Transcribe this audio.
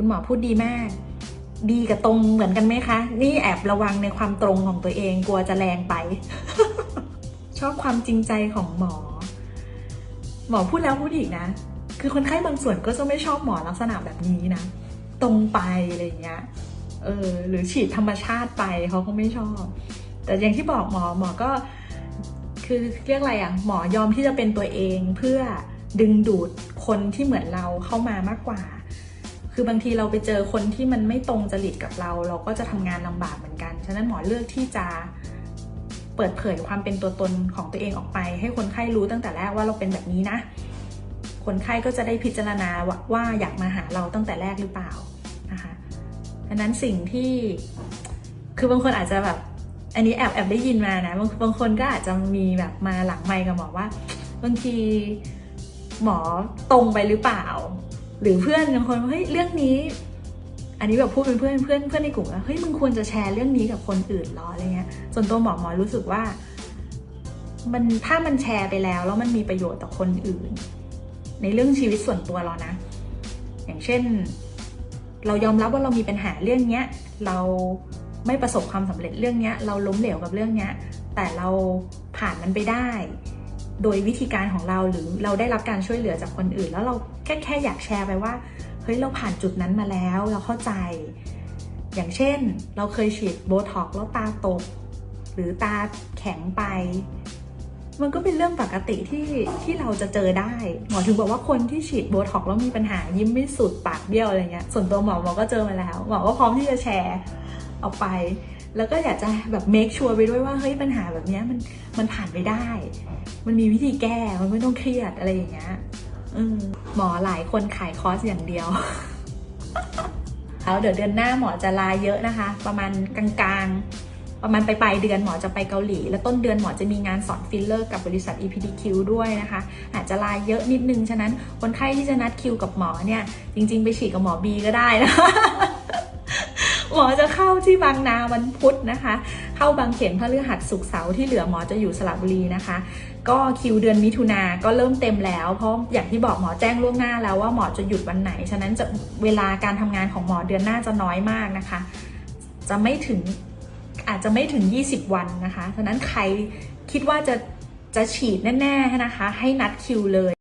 คุณหมอพูดดีมาก ดีกับตรงเหมือนกันไหมคะ นี่แอบระวังในความตรงของตัวเองกลัวจะแรงไป ชอบความจริงใจของหมอ หมอพูดแล้วพูดอีกนะ คือคนไข้บางส่วนก็จะไม่ชอบหมอลักษณะแบบนี้นะ ตรงไปอะไรอย่างเงี้ย เออ หรือฉีดธรรมชาติไปเขาก็ไม่ชอบ แต่อย่างที่บอกหมอหมอก็ คือเรียกอะไรอะ หมอยอมที่จะเป็นตัวเองเพื่อดึงดูดคนที่เหมือนเราเข้ามามากกว่า คือบางทีเราไปเจอคนที่มันไม่ตรงจริตกับเรา เราก็จะทำงานลำบากเหมือนกัน ฉะนั้นหมอเลือกที่จะเปิดเผยความเป็นตัวตนของตัวเองออกไป ให้คนไข้รู้ตั้งแต่แรกว่าเราเป็นแบบนี้นะ คนไข้ก็จะได้พิจารณาว่าวาอยากมาหาเราตั้งแต่แรกหรือเปล่านะคะดังนั้นสิ่งที่คือบางคนอาจจะแบบ อันนี้แอบแอบได้ยินมานะ บางบางคนก็อาจจะมีแบบมาหลังไมค์กับหมอว่า บางทีหมอตรงไปหรือเปล่า หรือเพื่อนบางคนเฮ้ยเรื่องนี้ อันนี้แบบพูดเป็นเพื่อนเพื่อนเพื่อนในกลุ่มว่าเฮ้ยมึงควรจะแชร์เรื่องนี้กับคนอื่นหรออะไรเงี้ยส่วนตัวหมอหมอรู้สึกว่า มันถ้ามันแชร์ไปแล้วแล้วมันมีประโยชน์ต่อคนอื่น ในเรื่องชีวิตส่วนตัวเรานะ อย่างเช่น เรายอมรับว่าเรามีปัญหาเรื่องเนี้ย เราไม่ประสบความสำเร็จเรื่องเนี้ย เราล้มเหลวกับเรื่องเนี้ย แต่เราผ่านมันไปได้ โดยวิธีการของเราหรือเราได้รับการช่วยเหลือจากคนอื่น แล้วเราแค่แค่อยากแชร์ไปว่าเฮ้ยเราผ่านจุดนั้นมาแล้วเราเข้าใจ อย่างเช่น เราเคยฉีดโบท็อกแล้วตาตก หรือตาแข็งไป มันก็เป็นเรื่องปกติที่ที่เราจะเจอได้ หมอถึงบอกว่าคนที่ฉีดโบท็อกแล้วมีปัญหายิ้มไม่สุดปากเบี้ยวอะไรเงี้ยส่วนตัวหมอหมอก็เจอมาแล้วหมอก็พร้อมที่จะแชร์ออกไป แล้วก็อยากจะแบบเมคชัวร์ไปด้วยว่าเฮ้ยปัญหาแบบเนี้ยมันมันผ่านไปได้ มันมีวิธีแก้ มันไม่ต้องเครียดอะไรอย่างเงี้ยอืมหมอหลายคนขายคอร์สอย่างเดียวแล้วเดี๋ยวเดือนหน้าหมอจะลาเยอะนะคะ ประมาณกลางๆ ประมาณปลายๆเดือนหมอจะไปเกาหลี แล้วต้นเดือนหมอจะมีงานสอนฟิลเลอร์กับบริษัท EPDQ ด้วยนะคะ อาจจะลาเยอะนิดนึง ฉะนั้นคนไข้ที่จะนัดคิวกับหมอเนี่ย จริง ๆ ไปฉีดกับหมอบีก็ได้นะห มอจะเข้าที่บางนาวันพุธนะคะ เข้าบางเขนพฤหัสศุกเสาร์ที่เหลือหมอจะอยู่สระบุรีนะคะ ก็คิวเดือนมิถุนาก็เริ่มเต็มแล้วเพราะอย่างที่บอกหมอแจ้งล่วงหน้าแล้วว่าหมอจะหยุดวันไหน ฉะนั้นจะเวลาการทำงานของหมอเดือนหน้าจะน้อยมากนะคะ จะไม่ถึงอาจจะไม่ถึง 20 วันนะคะ ฉะนั้นใครคิดว่าจะจะฉีดแน่ๆนะคะ ให้นัดคิวเลย